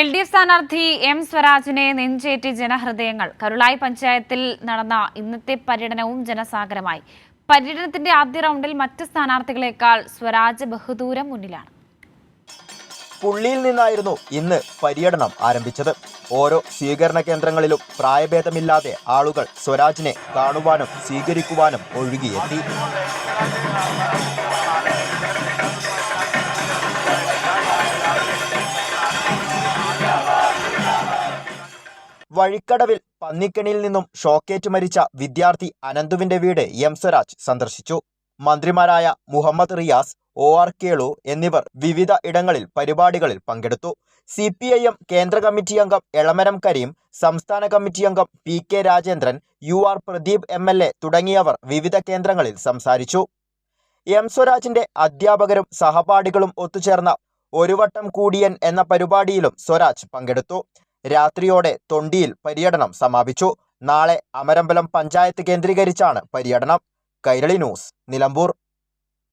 L D F സ്ഥാനാർത്ഥി M സ്വരാജിനെ നെഞ്ചേറ്റി ജനഹൃദയങ്ങൾ. കരുളായി പഞ്ചായത്തിൽ നടന്ന ഇന്നത്തെ പര്യടനവും ജനസാഗരമായി. പര്യടനത്തിന്റെ ആദ്യ റൗണ്ടിൽ മറ്റ് സ്ഥാനാർത്ഥികളെക്കാൾ സ്വരാജ് ബഹുദൂരം മുന്നിലാണ്. പുള്ളിയിൽ നിന്നായിരുന്നു ഇന്ന് പര്യടനം ആരംഭിച്ചത്. ഓരോ സ്വീകരണ കേന്ദ്രങ്ങളിലും പ്രായഭേദമില്ലാതെ ആളുകൾ സ്വരാജിനെ കാണുവാനും സ്വീകരിക്കുവാനും ഒഴുകിയെത്തി. വഴിക്കടവിൽ പന്നിക്കണിയിൽ നിന്നും ഷോക്കേറ്റ് മരിച്ച വിദ്യാർത്ഥി അനന്തുവിന്റെ വീട് എം സ്വരാജ് സന്ദർശിച്ചു. മന്ത്രിമാരായ മുഹമ്മദ് റിയാസ് ഒ ആർ കേളു എന്നിവർ വിവിധ ഇടങ്ങളിൽ പരിപാടികളിൽ പങ്കെടുത്തു. സി പി ഐ എം കേന്ദ്ര കമ്മിറ്റി അംഗം എളമരം കരീം സംസ്ഥാന കമ്മിറ്റി അംഗം P K Rajendran U R Pradeep M L A തുടങ്ങിയവർ വിവിധ കേന്ദ്രങ്ങളിൽ സംസാരിച്ചു. എം സ്വരാജിന്റെ അധ്യാപകരും സഹപാഠികളും ഒത്തുചേർന്ന ഒരു വട്ടം കൂടിയൻ എന്ന പരിപാടിയിലും സ്വരാജ് പങ്കെടുത്തു. രാത്രിയോടെ തൊണ്ടിയിൽ പര്യടനം സമാപിച്ചു. നാളെ അമരമ്പലം പഞ്ചായത്ത് കേന്ദ്രീകരിച്ചാണ് പര്യടനം. കൈരളി ന്യൂസ് നിലമ്പൂർ.